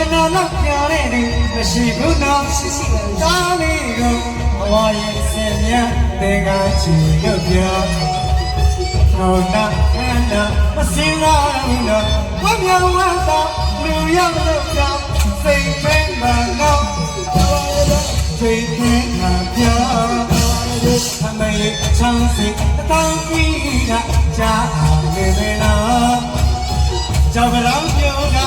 ကျွန်တော်လောက်ပြောတဲ့သူမရှိဘူးနော်ရှိရှိတာလေးကိုဘဝရဲ့ဆင်မြတ်တေကချီလို့ပြောဟောနာခန္ဓာမစင်ရဘူးနော်ဝမြောင်ဝတ်တော့လူရောက်တော့ကြောင်းစိတ်မင်းမနောစိတ်မင်းမပြောအမေချမ်းစိတ်တောင်းပြီးတာကြားအောင်နေမလားကြောက်ကြောင်ပြောတာ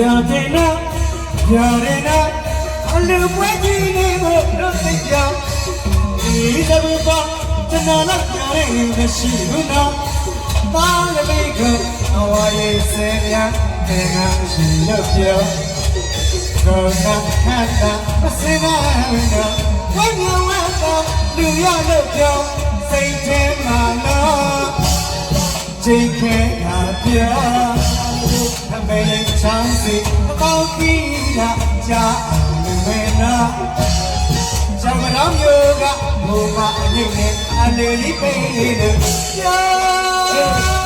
ရတယ်နာရတယ်နာအလူပွဲကြီးနေဖို့တို့သိကြဒီသဘောပါကျွန်တော်လည်းပြောရရင်မရှိဘူးနော်ပါရမီကအဝါရေးစေရတဲ့ကရှိလို့ပြောကောနာခတ်တာမစင်ပါဘူးနော်ဝမ်းမြောက်ဝမ်းသာလူရလို့ပြောစိတ်ထဲမှာနော်ချိန်ခဲတာပြော ထမိန်ချောင်းစီအပေါင်းကြီးလာကြာလူမဲနာဇမနာမျိုးကဘုံမအညစ်နဲ့အလေလေးပိန်လေးနဲ့ကြာ